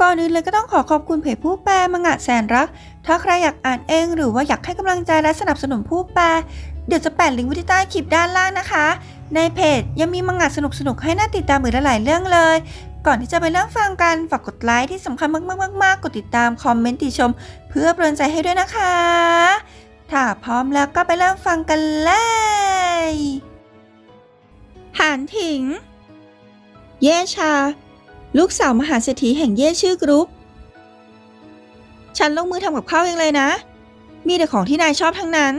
ก่อนอื่นเลยก็ต้องขอขอบคุณเพจผู้แปลมังงะแสนรัก ถ้าใครอยากอ่านเองหรือว่าอยากให้กำลังใจและสนับสนุนผู้แปล เดี๋ยวจะแปะลิงก์ไว้ที่ใต้คลิปด้านล่างนะคะ ในเพจยังมีมังงะสนุกๆให้น่าติดตามอีกหลายเรื่องเลย ก่อนที่จะไปเริ่มฟังกันฝากกดไลค์ที่สำคัญมากๆๆกดติดตามคอมเมนต์ติชม เพื่อเป็นกใจให้ด้วยนะคะ ถ้าพร้อมแล้วก็ไปเริ่มฟังกันเลยหานถิง เย่ชา ลูกสาวมหาเศรษฐีแห่งเย่ชื่อกรุ๊ป ฉันลงมือทำกับข้าวเองเลยนะ มีแต่ของที่นายชอบทั้งนั้น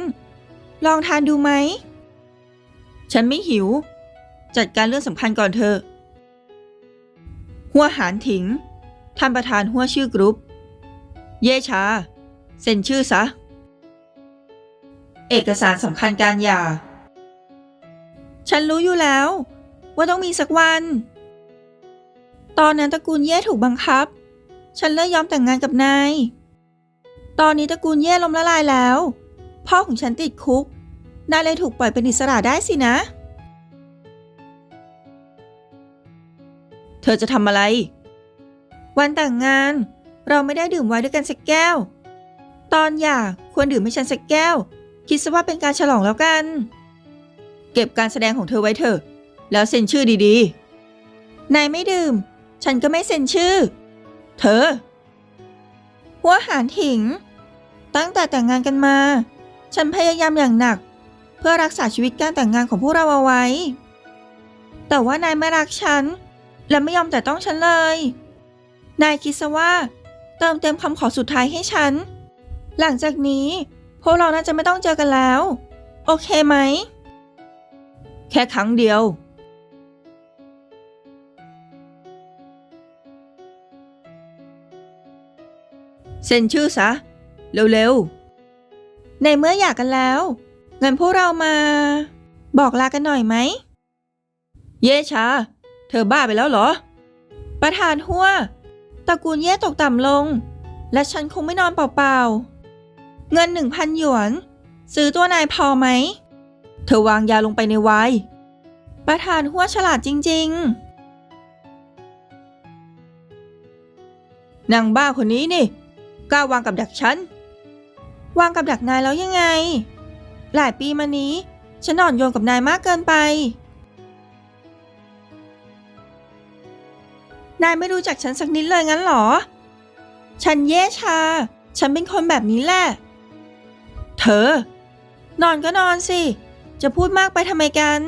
ลองทานดูไหม ฉันไม่หิว จัดการเรื่องสำคัญก่อนเถอะ หัวหานถิง ท่านประธานหัวชื่อกรุ๊ป เย่ชา เซ็นชื่อซะ เอกสารสำคัญการหย่า ฉันรู้อยู่แล้ว ว่าต้องมีสักวัน ตอนนั้นตระกูลเย่ถูกบังคับ ฉันเลยยอมแต่งงานกับนาย ตอนนี้ตระกูลเย่ล้มละลายแล้ว พ่อของฉันติดคุก นายเลยถูกปล่อยเป็นอิสระได้สินะ เธอจะทำอะไร วันแต่งงาน เราไม่ได้ดื่มไวน์ด้วยกันสักแก้ว ตอนหย่าควรดื่มให้ฉันสักแก้ว คิดซะว่าเป็นการฉลองแล้วกัน เก็บการแสดงของเธอไว้เถอะ แล้วเซ็นชื่อดีๆ นายไม่ดื่ม ฉันก็ไม่เซ็นชื่อ เธอ หัวหารถิง ตั้งแต่แต่งงานกันมา ฉันพยายามอย่างหนัก เพื่อรักษาชีวิตการแต่งงานของพวกเราเอาไว้ แต่ว่านายไม่รักฉัน และไม่ยอมแต่ต้องฉันเลย นายคิดซะว่า เติมเต็มคำขอสุดท้ายให้ฉัน หลังจากนี้พวกเราน่าจะไม่ต้องเจอกันแล้ว โอเคไหม แค่ครั้งเดียว เซ็นชื่อซะ เร็วๆ ในเมื่ออยากกันแล้วงั้นพวกเรามา บอกลากันหน่อยไหม เย่ชา เธอบ้าไปแล้วเหรอ ประธานหัวตระกูลเย่ตกต่ำลง และฉันคงไม่นอนเปล่าๆ เงินหนึ่งพันหยวน ซื้อตัวนายพอไหม เธอวางยาลงไปในไวน์ประธานหัวฉลาดจริง ๆนางบ้าคนนี้นี่ กล้าวางกับดักฉัน วางกับดักนายแล้วยังไง หลายปีมานี้ ฉันอ่อนโยนกับนายมากเกินไป นายไม่รู้จักฉันสักนิดเลยงั้นหรอ ฉันเย่ชา ฉันเป็นคนแบบนี้แหละ เธอ นอนก็นอนสิ จะพูดมากไปทำไมกัน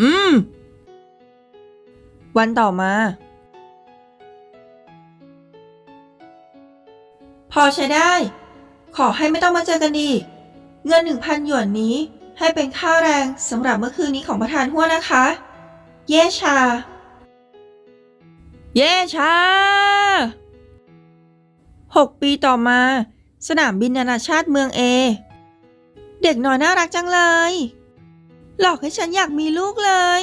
อืม วันต่อมา พอใช้ได้ ขอให้ไม่ต้องมาเจอกันอีก เงินหนึ่งพันหยวนนี้ให้เป็นค่าแรงสำหรับเมื่อคืนนี้ของประธานหัวนะคะ เย่ชา เย่ชาหกปีต่อมา สนามบินนานาชาติเมืองเอ เด็กน้อยน่ารักจังเลย หลอกให้ฉันอยากมีลูกเลย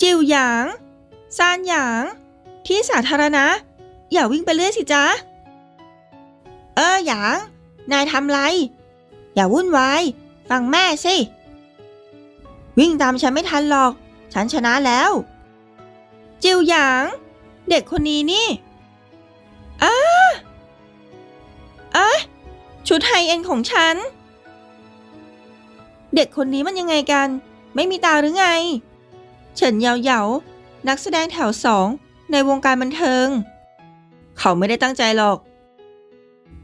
จิวหยาง ซานหยาง ที่สาธารณะ อย่าวิ่งไปเรื่อยสิจ๊ะ เออหยาง นายทำไร อย่าวุ่นวาย ฟังแม่สิ วิ่งตามฉันไม่ทันหรอก ฉันชนะแล้ว จิวหยาง เด็กคนนี้นี่อ้าอะชุดไฮเอ็นของฉัน เด็กคนนี้มันยังไงกัน ไม่มีตาหรือไง เฉินเยาเยานักแสดงแถวสอง ในวงการบันเทิง เขาไม่ได้ตั้งใจหรอก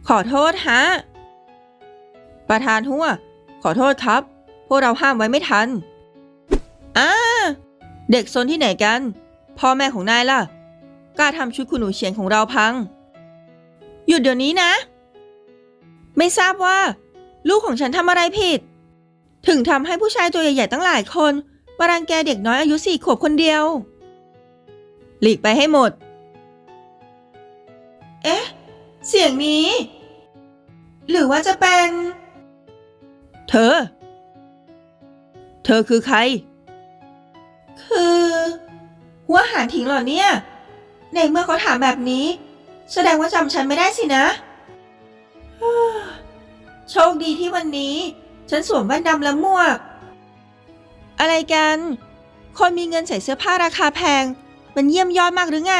ขอโทษฮะ ประธานหัว ขอโทษครับ พวกเราห้ามไว้ไม่ทันอ้าเด็กซนที่ไหนกัน พ่อแม่ของนายล่ะ กล้าทำชุดคุณหนูเฉียนของเราพัง หยุดเดี๋ยวนี้นะ ไม่ทราบว่า ลูกของฉันทำอะไรผิด ถึงทำให้ผู้ชายตัวใหญ่ๆตั้งหลายคนมารังแกเด็กน้อยอายุสี่ขวบคนเดียว หลีกไปให้หมด เอ๊ะ เสียงนี้ หรือว่าจะเป็น เธอ เธอคือใคร คือ หัวหารทิ้งเหรอเนี่ย ในเมื่อเขาถามแบบนี้ แสดงว่าจำฉันไม่ได้สินะฮ่าโชคดีที่วันนี้ ฉันสวมแว่นดำและหมวก อะไรกัน คนมีเงินใส่เสื้อผ้าราคาแพง มันเยี่ยมยอดมากหรือไง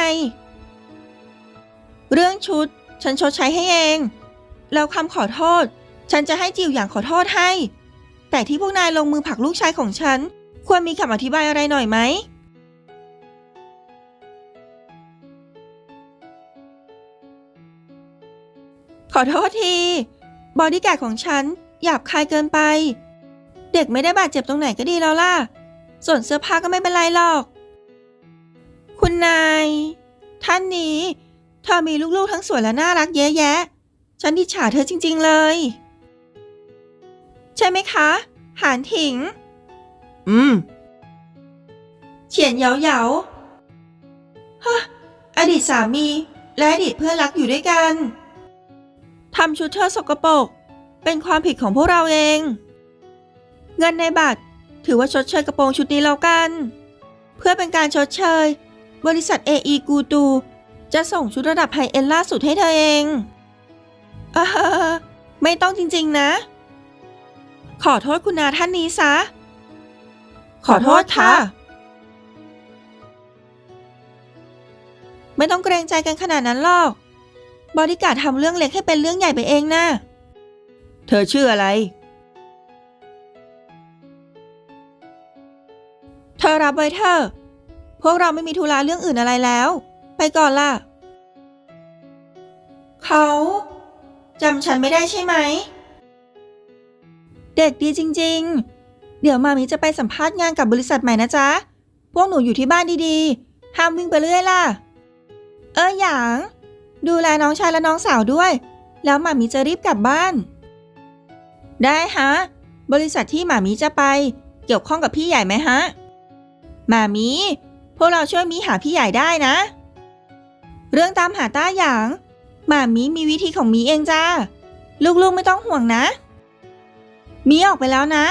เรื่องชุดฉันชดใช้ให้เอง แล้วคำขอโทษ ฉันจะให้จิวอย่างขอโทษให้ แต่ที่พวกนายลงมือผลักลูกชายของฉัน ควรมีคำอธิบายอะไรหน่อยไหม ขอโทษที บอดี้การ์ดของฉันหยาบคายเกินไป เด็กไม่ได้บาดเจ็บตรงไหนก็ดีแล้วล่ะ ส่วนเสื้อผ้าก็ไม่เป็นไรหรอก คุณนาย ท่านนี้ เธอมีลูกๆทั้งสวยและน่ารักเยอะแยะ ฉันดิจฉาเธอจริง ๆเลย ใช่ไหมคะ หานถิง อืม เฉียนเหยาเหยาฮะอดีตสามี และอดีตเพื่อนรักอยู่ด้วยกันทำชุดเธอสกปรกเป็นความผิดของพวกเราเอง เงินในบัตร ถือว่าชดเชยกระโปรงชุดนี้แล้วกัน เพื่อเป็นการชดเชย บริษัท AE กูตู จะส่งชุดระดับไฮเอ็นล่าสุดให้เธอเองเออไม่ต้องจริงๆนะ ขอโทษคุณนาท่านนี้ซะ ขอโทษค่ะ ไม่ต้องเกรงใจกันขนาดนั้นหรอก บริการดทำเรื่องเล็กให้เป็นเรื่องใหญ่ไปเองนะเธอชื่ออะไร เธอรับไว้เถอะ วกเราไม่มีธุระเรื่องอื่นอะไรแล้ว ไปก่อนล่ะ เขาจำฉันไม่ได้ใช่ไหม เด็กดีจริง ๆ เดี๋ยวมามีจะไปสัมภาษณ์งานกับบริษัทใหม่นะจ๊ะ พวกหนูอยู่ที่บ้านดีๆ ห้ามวิ่งไปเรื่อยล่ะ เออหยาง ดูแลน้องชายและน้องสาวด้วย แล้วหมามีจะรีบกลับบ้าน ได้ฮะ บริษัทที่หมามีจะไป เกี่ยวข้องกับพี่ใหญ่ไหมฮะหมามี พวกเราช่วยมีหาพี่ใหญ่ได้นะ เรื่องตามหาต้าหยางหมามีมีวิธีของมีเองจ้า ลูกๆไม่ต้องห่วงนะ มีออกไปแล้วนะ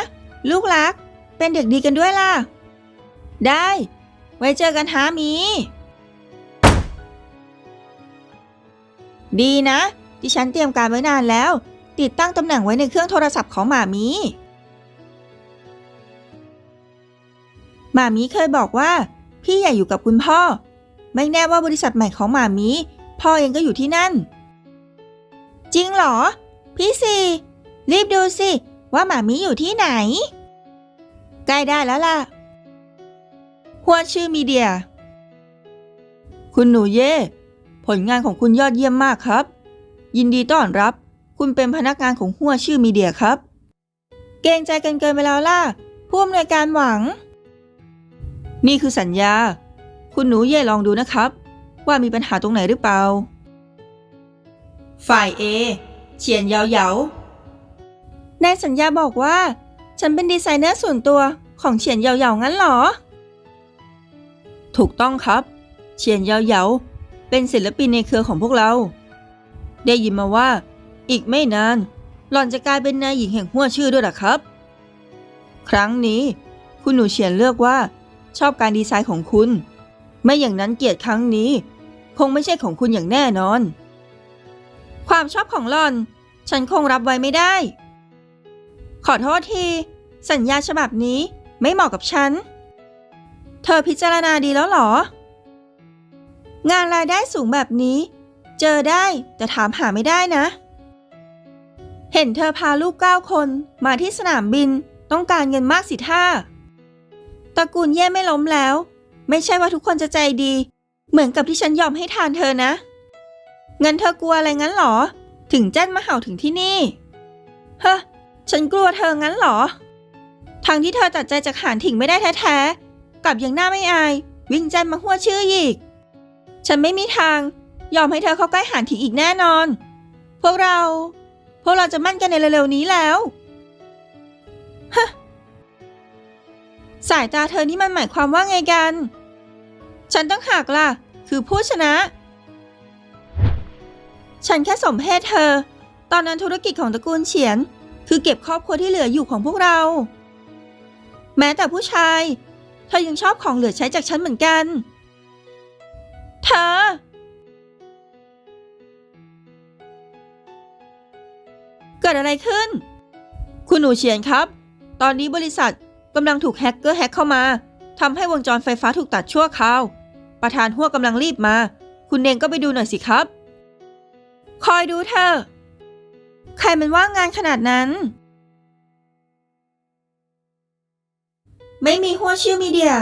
ลูกรัก เป็นเด็กดีกันด้วยล่ะ ได้ ไว้เจอกันฮะมี ดีนะ ที่ฉันเตรียมการไว้นานแล้ว ติดตั้งตำแหน่งไว้ในเครื่องโทรศัพท์ของหมามีหมามีเคยบอกว่า พี่ใหญ่อยู่กับคุณพ่อ ไม่แน่ว่าบริษัทใหม่ของหมามีพ่อเองก็อยู่ที่นั่น จริงเหรอ พี่สี่รีบดูสิ ว่าหมามีอยู่ที่ไหน ใกล้ได้แล้วล่ะหัวชื่อมีเดีย คุณหนูเย่ผลงานของคุณยอดเยี่ยมมากครับ ยินดีต้อนรับ คุณเป็นพนักงานของหัวชื่อมีเดียครับ เกรงใจกันเกินไปแล้วล่ะผู้อำนวยการหวัง นี่คือสัญญา คุณหนูเย่ลองดูนะครับ ว่ามีปัญหาตรงไหนหรือเปล่า ฝ่ายเอเฉียนเยาเยาในสัญญาบอกว่า ฉันเป็นดีไซเนอร์ส่วนตัวของเฉียนเยาเยางั้นหรอ ถูกต้องครับ เฉียนเยาเยาเป็นศิลปินในเครือของพวกเรา ได้ยินมาว่า อีกไม่นาน หล่อนจะกลายเป็นนายหญิงแห่งหัวชื่อด้วยล่ะครับ ครั้งนี้ คุณหนูเฉียนเลือกว่า ชอบการดีไซน์ของคุณ ไม่อย่างนั้นเกียรติครั้งนี้ คงไม่ใช่ของคุณอย่างแน่นอน ความชอบของหล่อน ฉันคงรับไว้ไม่ได้ ขอโทษที สัญญาฉบับนี้ไม่เหมาะกับฉัน เธอพิจารณาดีแล้วหรอ งานรายได้สูงแบบนี้ เจอได้แต่ถามหาไม่ได้นะ เห็นเธอพาลูกเก้าคนมาที่สนามบินต้องการเงินมากสิท่า ตระกูลเย่ไม่ล้มแล้ว ไม่ใช่ว่าทุกคนจะใจดี เหมือนกับที่ฉันยอมให้ทานเธอนะ งั้นเธอกลัวอะไรงั้นหรอ ถึงแจ้นมาเห่าถึงที่นี่ เฮ้ฉันกลัวเธองั้นหรอ ทางที่เธอตัดใจจากหานถิงไม่ได้แท้ๆ กลับยังหน้าไม่อาย วิ่งแจ้นมาหัวชื่ออีก ฉันไม่มีทาง ยอมให้เธอเข้าใกล้หานถิงอีกแน่นอน พวกเรา พวกเราจะมั่นกันในเร็วๆนี้แล้วฮะ สายตาเธอนี่มันหมายความว่าไงกัน ฉันต้องหักล่ะ คือผู้ชนะ ฉันแค่สมเพศเธอ ตอนนั้นธุรกิจของตระกูลเฉียน คือเก็บครอบครัวที่เหลืออยู่ของพวกเรา แม้แต่ผู้ชาย เธอยังชอบของเหลือใช้จากฉันเหมือนกัน เธอเกิดอะไรขึ้น คุณหนูเฉียนครับ ตอนนี้บริษัท กำลังถูกแฮกเกอร์แฮกเข้ามาทำให้วงจรไฟฟ้าถูกตัดชั่วคราว ประธานหัวกำลังรีบมา คุณเองก็ไปดูหน่อยสิครับ คอยดูเธอะใครมันว่างงานขนาดนั้น ไม่มีหัวชิวมีเดีย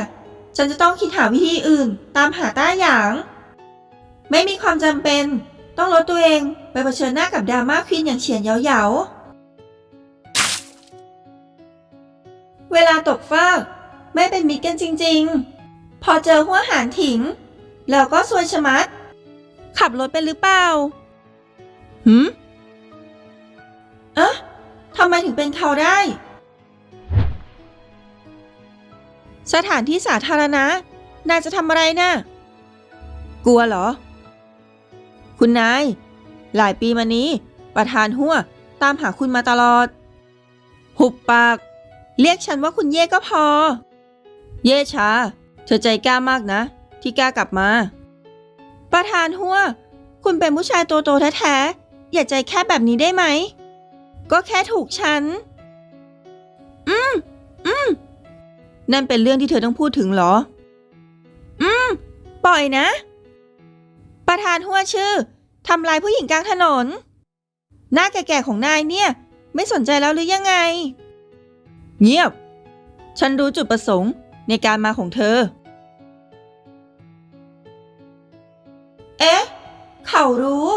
ฉันจะต้องคิดหาวิธีอื่น ตามหาต้าหยาง ไม่มีความจำเป็น ต้องลดตัวเองไปเผชิญหน้ากับดราม่าควีนอย่างเฉียนเหยา เวลาตกฟากไม่เป็นมิตรกันจริงๆ พอเจอหัวหารถิง แล้วก็ซวยชะมัด ขับรถเป็นหรือเปล่าหืมเอ๊ะทำไมถึงเป็นเขาได้ สถานที่สาธารณะนายจะทำอะไรนะ่ะ กลัวเหรอ คุณนาย หลายปีมานี้ ประธานหัวตามหาคุณมาตลอด หุบปาก เรียกฉันว่าคุณเย่ก็พอ เย่ชาเธอใจกล้ามากนะ ที่กล้ากลับมา ประธานหัว คุณเป็นผู้ชายตัวโตแท้ๆ อย่าใจแค่แบบนี้ได้ไหม ก็แค่ถูกฉัน อืม อืม นั่นเป็นเรื่องที่เธอต้องพูดถึงเหรอ อืม ปล่อยนะ ประธานหัวชื่อทำลายผู้หญิงกลางถนน หน้าแก่ๆของนายเนี่ย ไม่สนใจแล้วหรือยังไง เงียบ ฉันรู้จุดประสงค์ในการมาของเธอ เอ๊ะ เขารู้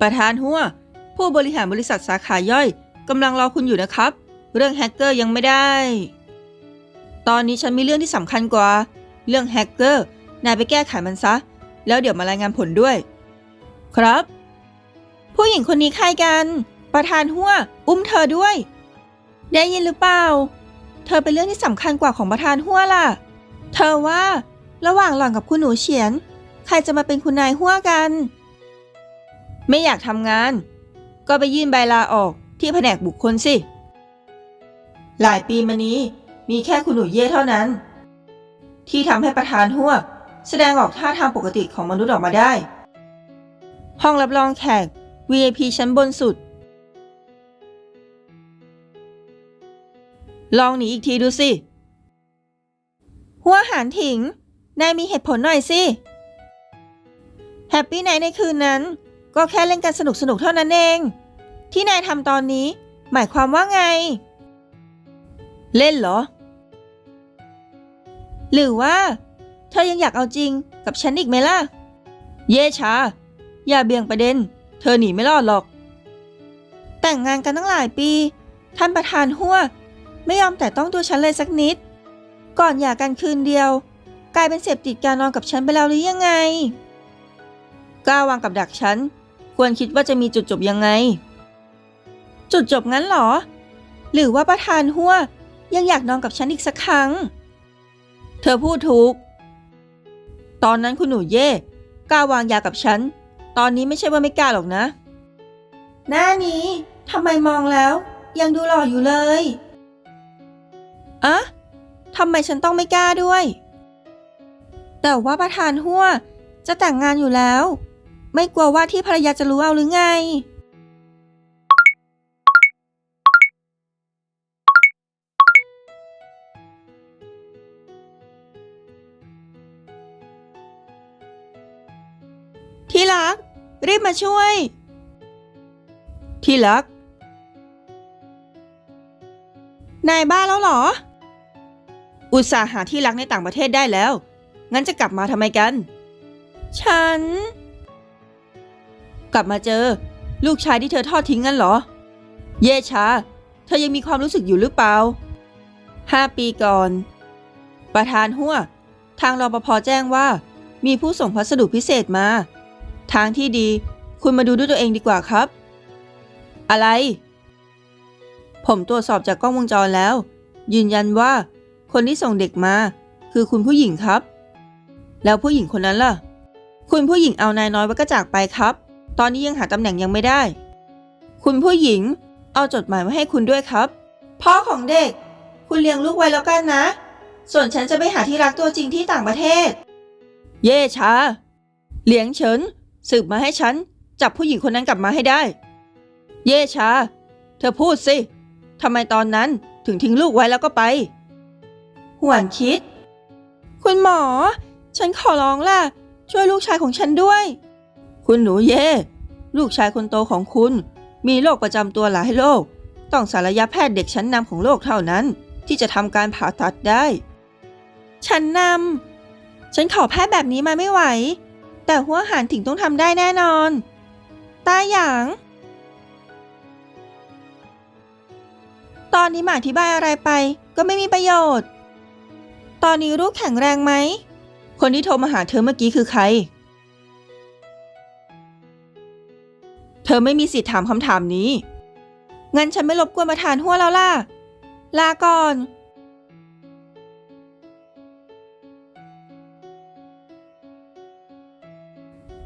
ประธานหัว ผู้บริหารบริษัทสาขาย่อยกำลังรอคุณอยู่นะครับ เรื่องแฮกเกอร์ยังไม่ได้ ตอนนี้ฉันมีเรื่องที่สำคัญกว่า เรื่องแฮกเกอร์ นายไปแก้ไขมันซะ แล้วเดี๋ยวมารายงานผลด้วย ครับ ผู้หญิงคนนี้ใครกัน ประธานหัว อุ้มเธอด้วย ได้ยินหรือเปล่า เธอเป็นเรื่องที่สำคัญกว่าของประธานหัวล่ะ เธอว่า ระหว่างหล่อนกับคุณหนูเฉียน ใครจะมาเป็นคุณนายหัวกัน ไม่อยากทำงาน ก็ไปยื่นใบลาออกที่แผนกบุคคลสิ หลายปีมานี้มีแค่คุณหนูเย่เท่านั้น ที่ทำให้ประธานหัวแสดงออกท่าทางปกติของมนุษย์ออกมาได้ ห้องรับรองแขก VIP ชั้นบนสุด ลองหนีอีกทีดูสิ หัวหารถิง นายมีเหตุผลหน่อยสิ แฮปปี้ไนท์ในคืนนั้น ก็แค่เล่นกันสนุกสนุกเท่านั้นเอง ที่นายทำตอนนี้ หมายความว่าไง เล่นเหรอ หรือว่า เธอยังอยากเอาจริงกับฉันอีกไหมล่ะ เย่ชา อย่าเบี่ยงประเด็น เธอหนีไม่รอดหรอก แต่งงานกันตั้งหลายปี ท่านประธานหัว ไม่ยอมแต่ต้องตัวฉันเลยสักนิด ก่อนหย่ากันคืนเดียว กลายเป็นเสพติดการนอนกับฉันไปแล้วหรือยังไงกล้าวางกับดักฉัน ควรคิดว่าจะมีจุดจบยังไง จุดจบงั้นเหรอ หรือว่าประธานหัวยังอยากนอนกับฉันอีกสักครั้ง เธอพูดถูก ตอนนั้นคุณหนูเย่กล้าวางยากับฉัน ตอนนี้ไม่ใช่ว่าไม่กล้าหรอกนะ หน้านี้ทำไมมองแล้ว ยังดูหล่ออยู่เลย อะทำไมฉันต้องไม่กล้าด้วย แต่ว่าประธานหัวจะแต่งงานอยู่แล้ว ไม่กลัวว่าที่ภรรยาจะรู้เอาหรือไง ที่รัก รีบมาช่วย ที่รัก นายบ้าแล้วเหรอ อุตส่าห์หาที่รักในต่างประเทศได้แล้ว งั้นจะกลับมาทำไมกัน ฉัน กลับมาเจอ ลูกชายที่เธอทอดทิ้งงั้นเหรอ เย่ชา เธอยังมีความรู้สึกอยู่หรือเปล่าห้าปีก่อน ประธานหัว ทางรปภแจ้งว่า มีผู้ส่งพัสดุพิเศษมา ทางที่ดี คุณมาดูด้วยตัวเองดีกว่าครับ อะไร ผมตรวจสอบจากกล้องวงจรแล้ว ยืนยันว่า คนที่ส่งเด็กมา คือคุณผู้หญิงครับ แล้วผู้หญิงคนนั้นล่ะ คุณผู้หญิงเอานายน้อยไว้ก็จากไปครับ ตอนนี้ยังหาตำแหน่งยังไม่ได้ คุณผู้หญิง เอาจดหมายมาให้คุณด้วยครับพ่อของเด็ก คุณเลี้ยงลูกไว้แล้วกันนะ ส่วนฉันจะไปหาที่รักตัวจริงที่ต่างประเทศ เย่ช้า เลี้ยงเฉินสืบมาให้ฉัน จับผู้หญิงคนนั้นกลับมาให้ได้ เย่ชาเธอพูดสิทำไมตอนนั้นถึงทิ้งลูกไว้แล้วก็ไป หวนคิด คุณหมอ ฉันขอร้องล่ะ ช่วยลูกชายของฉันด้วย คุณหนูเย่ลูกชายคนโตของคุณ มีโรคประจำตัวหลายโรคต้องศัลยแพทย์เด็กชั้นนำของโลกเท่านั้น ที่จะทำการผ่าตัดได้ ชั้นนำฉันขอแพทย์แบบนี้มาไม่ไหว แต่หัวหารถิงต้องทำได้แน่นอน ตาหยาง ตอนนี้มาอธิบายอะไรไปก็ไม่มีประโยชน์ ตอนนี้ลูกแข็งแรงไหม คนที่โทรมาหาเธอเมื่อกี้คือใคร เธอไม่มีสิทธิ์ถามคำถามนี้ งั้นฉันไม่รบกวนประธานหัวแล้วล่ะ ลาก่อน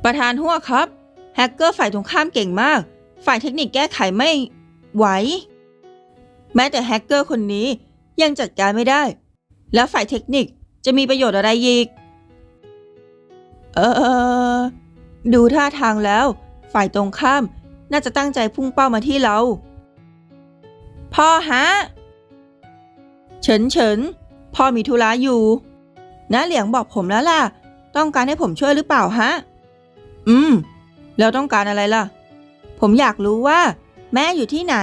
ประธานหัวครับ แฮกเกอร์ฝ่ายตรงข้ามเก่งมาก ฝ่ายเทคนิคแก้ไขไม่ ไหว แม้แต่แฮกเกอร์คนนี้ยังจัดการไม่ได้ แล้วฝ่ายเทคนิคจะมีประโยชน์อะไรอีก เออ ดูท่าทางแล้ว ฝ่ายตรงข้ามน่าจะตั้งใจพุ่งเป้ามาที่เรา พ่อฮะ เฉินเฉินพ่อมีธุระอยู่น้าเหลียงบอกผมแล้วล่ะ ต้องการให้ผมช่วยหรือเปล่าฮะ อืม แล้วต้องการอะไรล่ะ ผมอยากรู้ว่า แม่อยู่ที่ไหน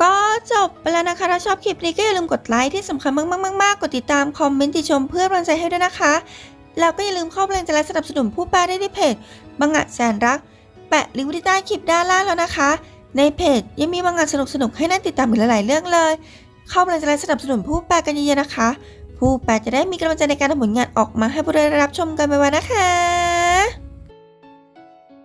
ก็จบไปแล้วนะคะ ถ้าชอบคลิปนี้ก็อย่าลืมกดไลค์ที่สำคัญมากๆๆๆกดติดตามคอมเมนต์ติชมเพื่อกำลังใจให้ด้วยนะคะ แล้วก็อย่าลืมเข้าไปเป็นกำลังใจและสนับสนุนผู้แปลได้ที่เพจบังงะแสนรัก แปะลิงก์ไว้ที่ใต้คลิปด้านล่างแล้วนะคะ ในเพจยังมีบางงานสนุกๆให้น่าติดตามอีกหลายๆเรื่องเลย เข้าไปเป็นกำลังใจและสนับสนุนผู้แปลกันเยอะๆนะคะ ผู้แปลจะได้มีกำลังใจในการทำผลงานออกมาให้ผู้ได้รับชมกันไปวันนะคะ